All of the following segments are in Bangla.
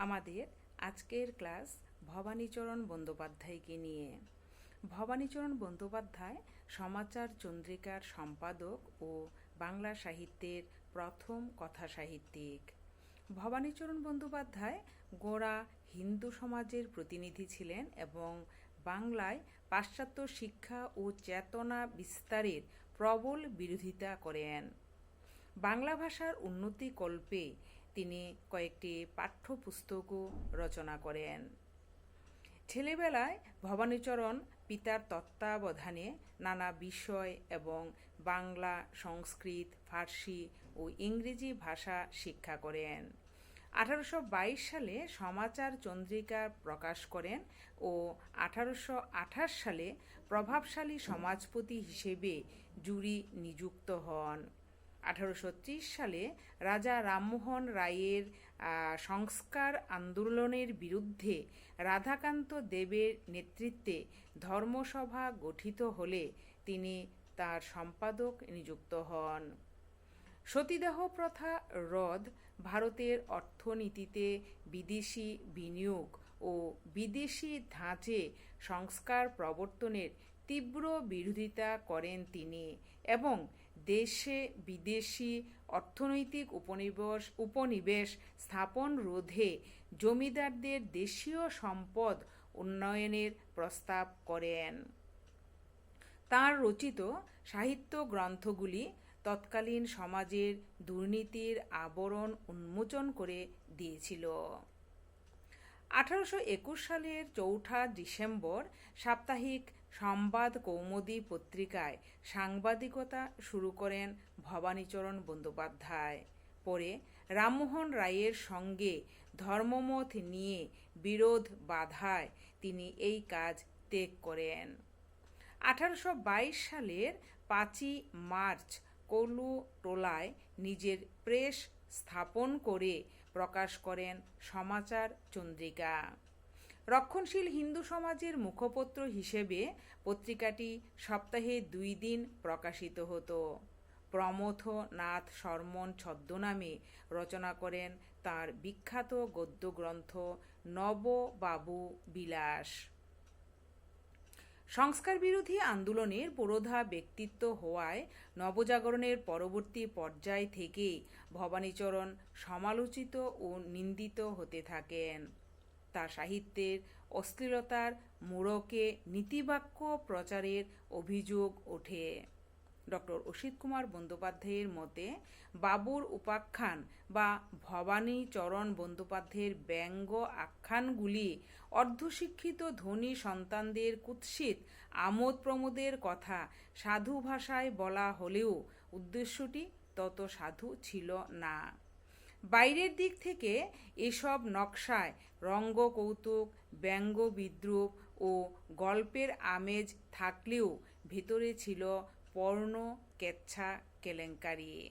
আমাদের আজকের ক্লাস ভবানীচরণ বন্দ্যোপাধ্যায়কে নিয়ে। ভবানীচরণ বন্দ্যোপাধ্যায় সমাচার চন্দ্রিকার সম্পাদক ও বাংলা সাহিত্যের প্রথম কথা সাহিত্যিক। ভবানীচরণ বন্দ্যোপাধ্যায় গোড়া হিন্দু সমাজের প্রতিনিধি ছিলেন এবং বাংলায় পাশ্চাত্য শিক্ষা ও চেতনা বিস্তারের প্রবল বিরোধিতা করেন। বাংলা ভাষার উন্নতি কল্পে তিনি কয়েকটি পাঠ্যপুস্তকও রচনা করেন। ছেলেবেলায় ভবানীচরণ পিতার তত্ত্বাবধানে নানা বিষয় এবং বাংলা, সংস্কৃত, ফার্সি ও ইংরেজি ভাষা শিক্ষা করেন। আঠারোশো বাইশ সালে সমাচার চন্দ্রিকা প্রকাশ করেন ও আঠারোশো আঠাশ সালে প্রভাবশালী সমাজপতি হিসেবে জুরি নিযুক্ত হন। আঠারোশো ত্রিশ সালে রাজা রামমোহন রায়ের সংস্কার আন্দোলনের বিরুদ্ধে রাধাকান্ত দেবের নেতৃত্বে ধর্মসভা গঠিত হলে তিনি তার সম্পাদক নিযুক্ত হন। সতীদাহ প্রথা রদ ভারতের অর্থনীতিতে বিদেশি বিনিয়োগ ও বিদেশি ধাঁচে সংস্কার প্রবর্তনের তীব্র বিরোধিতা করেন তিনি এবং দেশে বিদেশি অর্থনৈতিক উপনিবেশ উপনিবেশ স্থাপন রোধে জমিদারদের দেশীয় সম্পদ উন্নয়নের প্রস্তাব করেন। তার রচিত সাহিত্য গ্রন্থগুলি তৎকালীন সমাজের দুর্নীতির আবরণ উন্মোচন করে দিয়েছিল। আঠারোশো একুশ সালের চৌঠা ডিসেম্বর সাপ্তাহিক সংবাদ কৌমুদী পত্রিকায় সাংবাদিকতা শুরু করেন ভবানীচরণ বন্দ্যোপাধ্যায়। পরে রামমোহন রায়ের সঙ্গে ধর্মমত নিয়ে বিরোধ বাধায় তিনি এই কাজ ত্যাগ করেন। আঠারোশো বাইশ সালের পাঁচই মার্চ কলু টোলায় নিজের প্রেস স্থাপন করে প্রকাশ করেন সমাচার চন্দ্রিকা। রক্ষণশীল হিন্দু সমাজের মুখপত্র হিসেবে পত্রিকাটি সপ্তাহে দুই দিন প্রকাশিত হতো। প্রমথ নাথ শর্মন ছদ্মনামে রচনা করেন তার বিখ্যাত গদ্যগ্রন্থ নববাবু বিলাস। সংস্কার বিরোধী আন্দোলনের পুরোধা ব্যক্তিত্ব হওয়ায় নবজাগরণের পরবর্তী পর্যায় থেকে ভবানীচরণ সমালোচিত ও নিন্দিত হতে থাকেন। তার সাহিত্যের অশ্লীলতার মোড়কে নীতিবাক্য প্রচারের অভিযোগ ওঠে। ডক্টর অসিত কুমার বন্দ্যোপাধ্যায়ের মতে, বাবুর উপাখ্যান বা ভবানী চরণ বন্দ্যোপাধ্যায়ের ব্যঙ্গ আখ্যানগুলি অর্ধশিক্ষিত ধনী সন্তানদের কুৎসিত আমোদ প্রমোদের কথা সাধু ভাষায় বলা হলেও উদ্দেশ্যটি তত সাধু ছিল না। বাইরের দিক থেকে এসব নকশায় রঙ্গ কৌতুক, ব্যঙ্গ বিদ্রুপ ও গল্পের আমেজ থাকলেও ভেতরে ছিল পর্ণ, কেচ্ছা, কেলেঙ্কারি।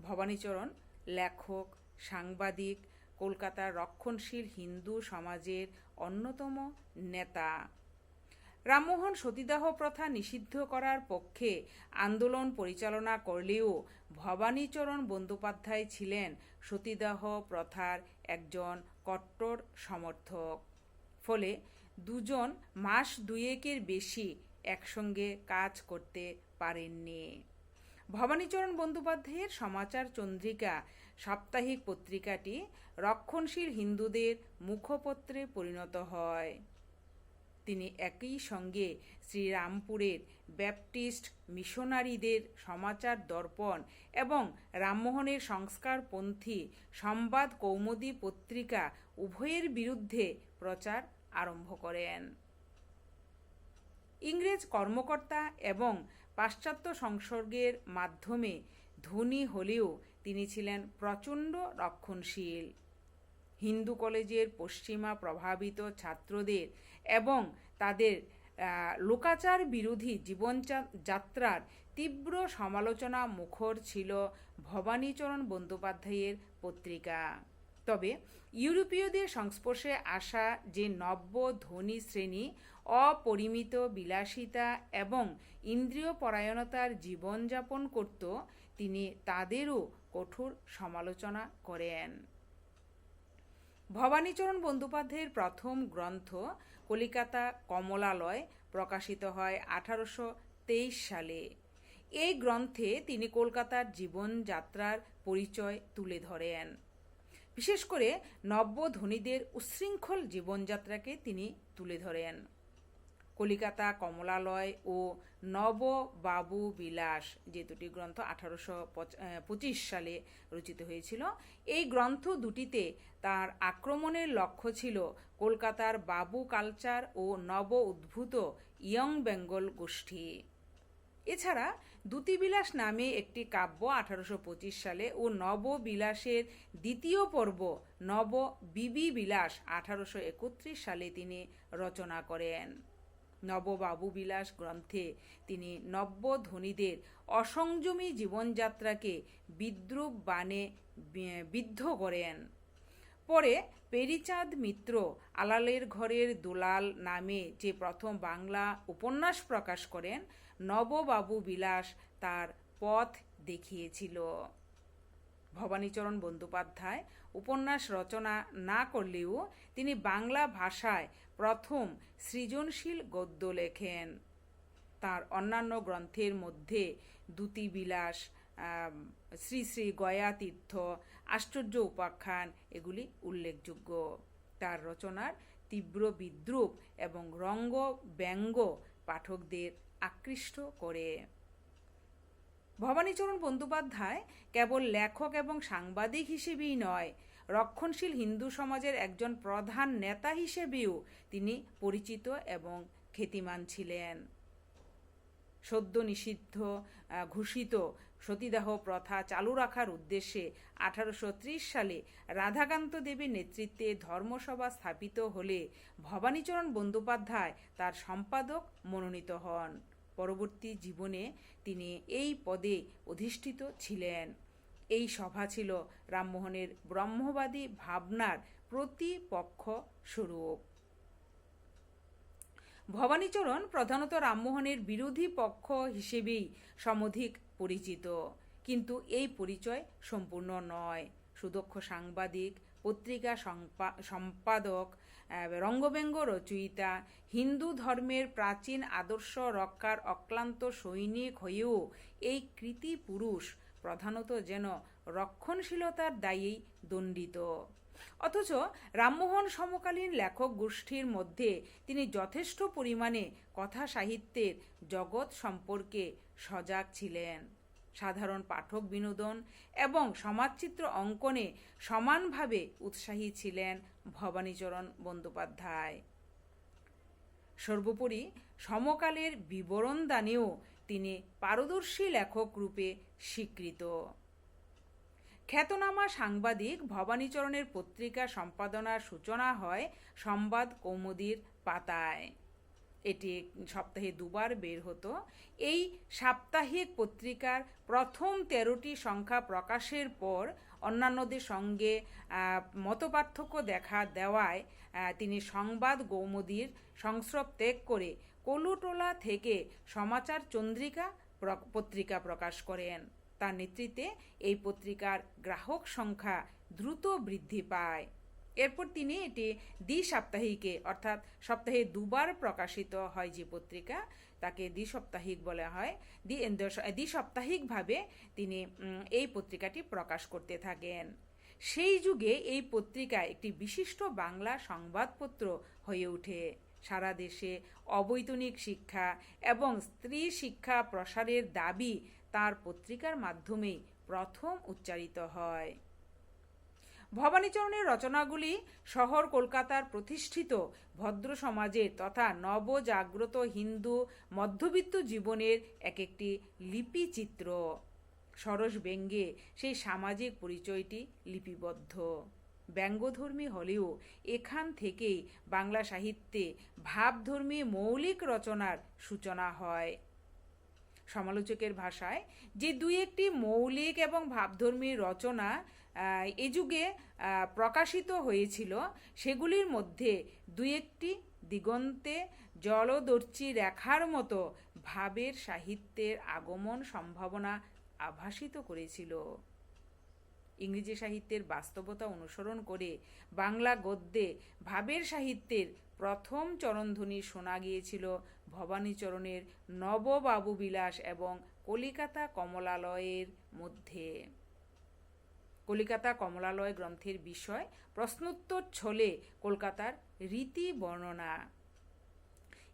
ভবানীচরণ, লেখক, সাংবাদিক, কলকাতার রক্ষণশীল হিন্দু সমাজের অন্যতম নেতা। রামমোহন সতীদাহ প্রথা নিষিদ্ধ করার পক্ষে আন্দোলন পরিচালনা করলেও ভবানীচরণ বন্দ্যোপাধ্যায় ছিলেন সতীদাহ প্রথার একজন কট্টর সমর্থক। ফলে দুজন মাস দুয়েকের বেশি একসঙ্গে কাজ করতে পারেননি। ভবানীচরণ বন্দ্যোপাধ্যায়ের সমাচার চন্দ্রিকা সাপ্তাহিক পত্রিকাটি রক্ষণশীল হিন্দুদের মুখপত্রে পরিণত হয়। তিনি একই সঙ্গে শ্রীরামপুরের ব্যাপটিস্ট মিশনারিদের সমাচার দর্পণ এবং রামমোহনের সংস্কারপন্থী সংবাদ কৌমুদী পত্রিকা উভয়ের বিরুদ্ধে প্রচার আরম্ভ করেন। ইংরেজ কর্মকর্তা এবং পাশ্চাত্য সংসর্গের মাধ্যমে ধনী হলেও তিনি ছিলেন প্রচণ্ড রক্ষণশীল। হিন্দু কলেজের পশ্চিমা প্রভাবিত ছাত্রদের এবং তাদের লোকাচার বিরোধী জীবনযাত্রার তীব্র সমালোচনা মুখর ছিল ভবানীচরণ বন্দ্যোপাধ্যায়ের পত্রিকা। তবে ইউরোপীয়দের সংস্পর্শে আসা যে নব্য ধনী শ্রেণি, অপরিমিত বিলাসিতা এবং ইন্দ্রিয় পরায়ণতার জীবনযাপন করত, তিনি তাদেরও কঠোর সমালোচনা করেন। ভবানীচরণ বন্দ্যোপাধ্যায়ের প্রথম গ্রন্থ কলিকাতা কমলালয় প্রকাশিত হয় আঠারোশো তেইশ সালে। এই গ্রন্থে তিনি কলকাতার জীবনযাত্রার পরিচয় তুলে ধরেন। বিশেষ করে নব্য ধনীদের উচ্ছৃঙ্খল জীবনযাত্রাকে তিনি তুলে ধরেন। কলিকাতা, কমলালয় ও নব বাবু বিলাস যে দুটি গ্রন্থ আঠারোশো পঁচিশ সালে রচিত হয়েছিল, এই গ্রন্থ দুটিতে তার আক্রমণের লক্ষ্য ছিল কলকাতার বাবু কালচার ও নব উদ্ভূত ইয়ং বেঙ্গল গোষ্ঠী। এছাড়া দ্যুতিবিলাস নামে একটি কাব্য আঠারোশো পঁচিশ সালে ও নববিলাসের দ্বিতীয় পর্ব নব বিবি বিলাস আঠারোশো একত্রিশ সালে তিনি রচনা করেন। নববাবু বিলাস গ্রন্থে তিনি নব্য ধনীদের অসংযমী জীবনযাত্রাকে বিদ্রুপ বানে বিদ্ধ করেন। পরে পেরিচাঁদ মিত্র আলালের ঘরের দুলাল নামে যে প্রথম বাংলা উপন্যাস প্রকাশ করেন, নববাবু বিলাস তার পথ দেখিয়েছিল। ভবানীচরণ বন্দ্যোপাধ্যায় উপন্যাস রচনা না করলেও তিনি বাংলা ভাষায় প্রথম সৃজনশীল গদ্য লেখেন। তার অন্যান্য গ্রন্থের মধ্যে দ্যুতিবিলাস শ্রী শ্রী গয়া তীর্থ, আশ্চর্য উপাখ্যান এগুলি উল্লেখযোগ্য। তার রচনার তীব্র বিদ্রুপ এবং রঙ্গ ব্যঙ্গ পাঠকদের আকৃষ্ট করে। ভবানীচরণ বন্দ্যোপাধ্যায় কেবল লেখক এবং সাংবাদিক হিসেবেই নয়, রক্ষণশীল হিন্দু সমাজের একজন প্রধান নেতা হিসেবেও তিনি পরিচিত এবং খ্যাতিমান ছিলেন। সদ্য নিষিদ্ধ ঘোষিত সতীদাহ প্রথা চালু রাখার উদ্দেশ্যে আঠারোশো ত্রিশ সালে রাধাকান্ত দেবীর নেতৃত্বে ধর্মসভা স্থাপিত হলে ভবানীচরণ বন্দ্যোপাধ্যায় তার সম্পাদক মনোনীত হন। পরবর্তী জীবনে তিনি এই পদে অধিষ্ঠিত ছিলেন। এই সভা ছিল রামমোহনের ব্রহ্মবাদী ভাবনার প্রতিপক্ষ স্বরূপ। ভবানীচরণ প্রধানত রামমোহনের বিরোধী পক্ষ হিসেবেই সমধিক পরিচিত। কিন্তু এই পরিচয় সম্পূর্ণ নয়। সুদক্ষ সাংবাদিক পত্রিকা সম্পাদক রঙ্গব্যঙ্গ রচয়িতা, হিন্দু ধর্মের প্রাচীন আদর্শ রক্ষার অক্লান্ত সৈনিক হয়েও এই কৃতি পুরুষ প্রধানত যেন রক্ষণশীলতার দায়েই দণ্ডিত। অথচ রামমোহন সমকালীন লেখক গোষ্ঠীর মধ্যে তিনি যথেষ্ট পরিমাণে কথা সাহিত্যের জগৎ সম্পর্কে সজাগ ছিলেন। সাধারণ পাঠক বিনোদন এবং সমাজচিত্র অঙ্কনে সমানভাবে উৎসাহী ছিলেন ভবানীচরণ বন্দ্যোপাধ্যায়। সর্বোপরি সমকালের বিবরণদানেও তিনি পারদর্শী লেখক রূপে স্বীকৃত। খ্যাতনামা সাংবাদিক ভবানীচরণের পত্রিকা সম্পাদনার সূচনা হয় সংবাদ কৌমুদীর পাতায়। এটি সপ্তাহে দুবার বের হতো। এই সাপ্তাহিক পত্রিকার প্রথম তেরোটি সংখ্যা প্রকাশের পর অন্যান্যদের সঙ্গে মতপার্থক্য দেখা দেওয়ায় তিনি সংবাদ কৌমুদীর সংস্রব ত্যাগ করে কলুটোলা থেকে সমাচার চন্দ্রিকা পত্রিকা প্রকাশ করেন। তার নেতৃত্বে এই পত্রিকার গ্রাহক সংখ্যা দ্রুত বৃদ্ধি পায়। এরপর তিনি এটি দ্বি সাপ্তাহিকে অর্থাৎ সপ্তাহে দুবার প্রকাশিত হয় যে পত্রিকা। তাকে দ্বি সাপ্তাহিক বলা হয়। দ্বি দ্বি সাপ্তাহিকভাবে তিনি এই পত্রিকাটি প্রকাশ করতে থাকেন। সেই যুগে এই পত্রিকা একটি বিশিষ্ট বাংলা সংবাদপত্র হয়ে ওঠে। সারা দেশে অবৈতনিক শিক্ষা এবং স্ত্রী শিক্ষা প্রসারের দাবি তার পত্রিকার মাধ্যমেই প্রথম উচ্চারিত হয়। ভবানীচরণের রচনাগুলি শহর কলকাতার প্রতিষ্ঠিত ভদ্র সমাজের তথা নবজাগ্রত হিন্দু মধ্যবিত্ত জীবনের এক একটি লিপিচিত্র। সরস ব্যঙ্গে সেই সামাজিক পরিচয়টি লিপিবদ্ধ। ব্যঙ্গধর্মী হলেও এখান থেকেই বাংলা সাহিত্যে ভাবধর্মী মৌলিক রচনার সূচনা হয়। সমালোচকের ভাষায়, যে দুই একটি মৌলিক এবং ভাবধর্মী রচনা এ যুগে প্রকাশিত হয়েছিল, সেগুলির মধ্যে দুই একটি দিগন্তে জলদর্চি রেখার মতো ভাবের সাহিত্যের আগমন সম্ভাবনা আভাসিত করেছিল। ইংরেজি সাহিত্যের বাস্তবতা অনুসরণ করে বাংলা গদ্যে ভাবের সাহিত্যের প্রথম চরণধ্বনি শোনা গিয়েছিল ভবানীচরণের নববাবু বিলাস এবং কলিকাতা কমলালয়ের মধ্যে। কলিকাতা কমলালয় গ্রন্থের বিষয়, প্রশ্নোত্তর ছলে কলকাতার রীতি বর্ণনা।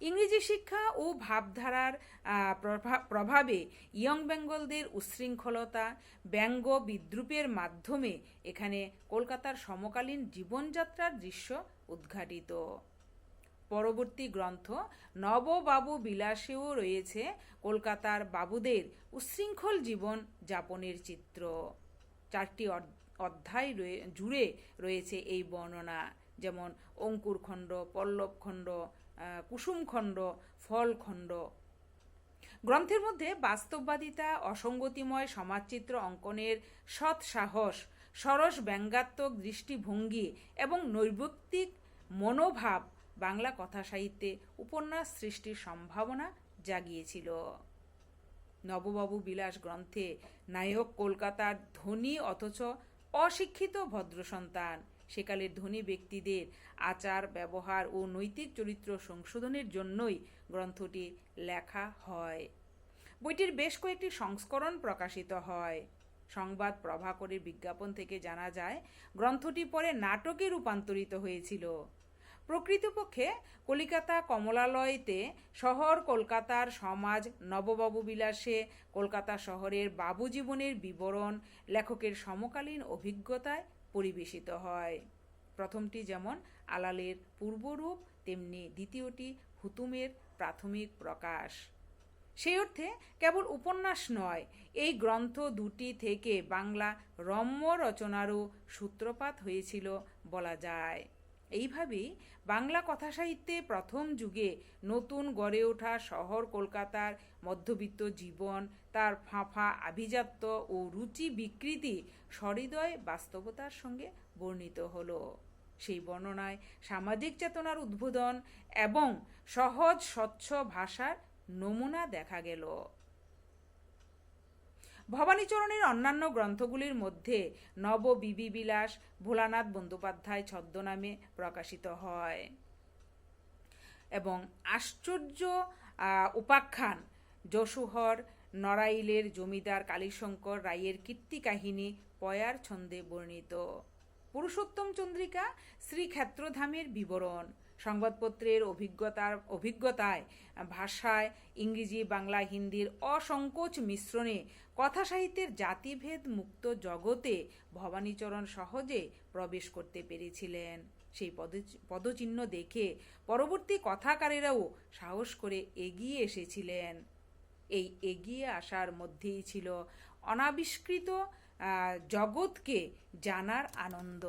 ইংরেজি শিক্ষা ও ভাবধারার প্রভা- প্রভাবে ইয়ং বেঙ্গলদের উচ্ছৃঙ্খলতা, ব্যঙ্গ বিদ্রুপের মাধ্যমে এখানে কলকাতার সমকালীন জীবনযাত্রার দৃশ্য উদ্ঘাটিত। পরবর্তী গ্রন্থ নববাবু বিলাসেও রয়েছে কলকাতার বাবুদের উচ্ছৃঙ্খল জীবন যাপনের চিত্র। চারটি অধ্যায় জুড়ে রয়েছে এই বর্ণনা, যেমন অঙ্কুরখণ্ড, পল্লবখণ্ড কুসুমখণ্ড ফলখণ্ড গ্রন্থের মধ্যে বাস্তববাদিতা, অসঙ্গতিময় সমাজচিত্র অঙ্কনের সৎ সাহস, সরস ব্যঙ্গাত্মক দৃষ্টিভঙ্গি এবং নৈর্ব্যক্তিক মনোভাব বাংলা কথা সাহিত্যে উপন্যাস সৃষ্টির সম্ভাবনা জাগিয়েছিল। নববাবু বিলাস গ্রন্থে নায়ক কলকাতার ধনী অথচ অশিক্ষিত ভদ্র সন্তান সেকালের ধনী ব্যক্তিদের আচার, ব্যবহার ও নৈতিক চরিত্র সংশোধনের জন্যই গ্রন্থটি লেখা হয়। বইটির বেশ কয়েকটি সংস্করণ প্রকাশিত হয়। সংবাদ প্রভাকরের বিজ্ঞাপন থেকে জানা যায়, গ্রন্থটি পরে নাটকে রূপান্তরিত হয়েছিল। প্রকৃতপক্ষে কলিকাতা কমলালয়তে শহর কলকাতার সমাজ, নববাবু বিলাসে কলকাতা শহরের বাবু জীবনের বিবরণ, লেখকের সমকালীন অভিজ্ঞতায় পরিবেশিত হয়। প্রথমটি যেমন আলালের পূর্বরূপ, তেমনি দ্বিতীয়টি হুতুমের প্রাথমিক প্রকাশ। সেই অর্থে কেবল উপন্যাস নয়, এই গ্রন্থ দুটি থেকে বাংলা রম্য রচনারও সূত্রপাত হয়েছিল বলা যায়। এইভাবেই বাংলা কথা সাহিত্যে প্রথম যুগে নতুন গড়ে ওঠা শহর কলকাতার মধ্যবিত্ত জীবন, তার ফাঁফা আভিজাত্য ও রুচি বিকৃতি সহৃদয় বাস্তবতার সঙ্গে বর্ণিত হলো। সেই বর্ণনায় সামাজিক চেতনার উদ্বোধন এবং সহজ স্বচ্ছ ভাষার নমুনা দেখা গেল। ভবানীচরণের অন্যান্য গ্রন্থগুলির মধ্যে নব বিবি বিলাস, ভোলানাথ বন্দ্যোপাধ্যায় ছদ্মনামে প্রকাশিত হয়। এবং আশ্চর্য উপাখ্যান যশোহর নড়াইলের জমিদার কালীশঙ্কর রায়ের কীর্তি কাহিনী পয়ার ছন্দে বর্ণিত। পুরুষোত্তম চন্দ্রিকা শ্রীক্ষেত্রধামের বিবরণ। সংবাদপত্রের অভিজ্ঞতার অভিজ্ঞতায়, ভাষায়, ইংরেজি, বাংলা, হিন্দির অসংকোচ মিশ্রণে কথা সাহিত্যের জাতিভেদ মুক্ত জগতে ভবানীচরণ সহজে প্রবেশ করতে পেরেছিলেন। সেই পদ- পদচিহ্ন দেখে পরবর্তী কথাকারেরাও সাহস করে এগিয়ে এসেছিলেন। এই এগিয়ে আসার মধ্যেই ছিল অনাবিষ্কৃত জগৎকে জানার আনন্দ।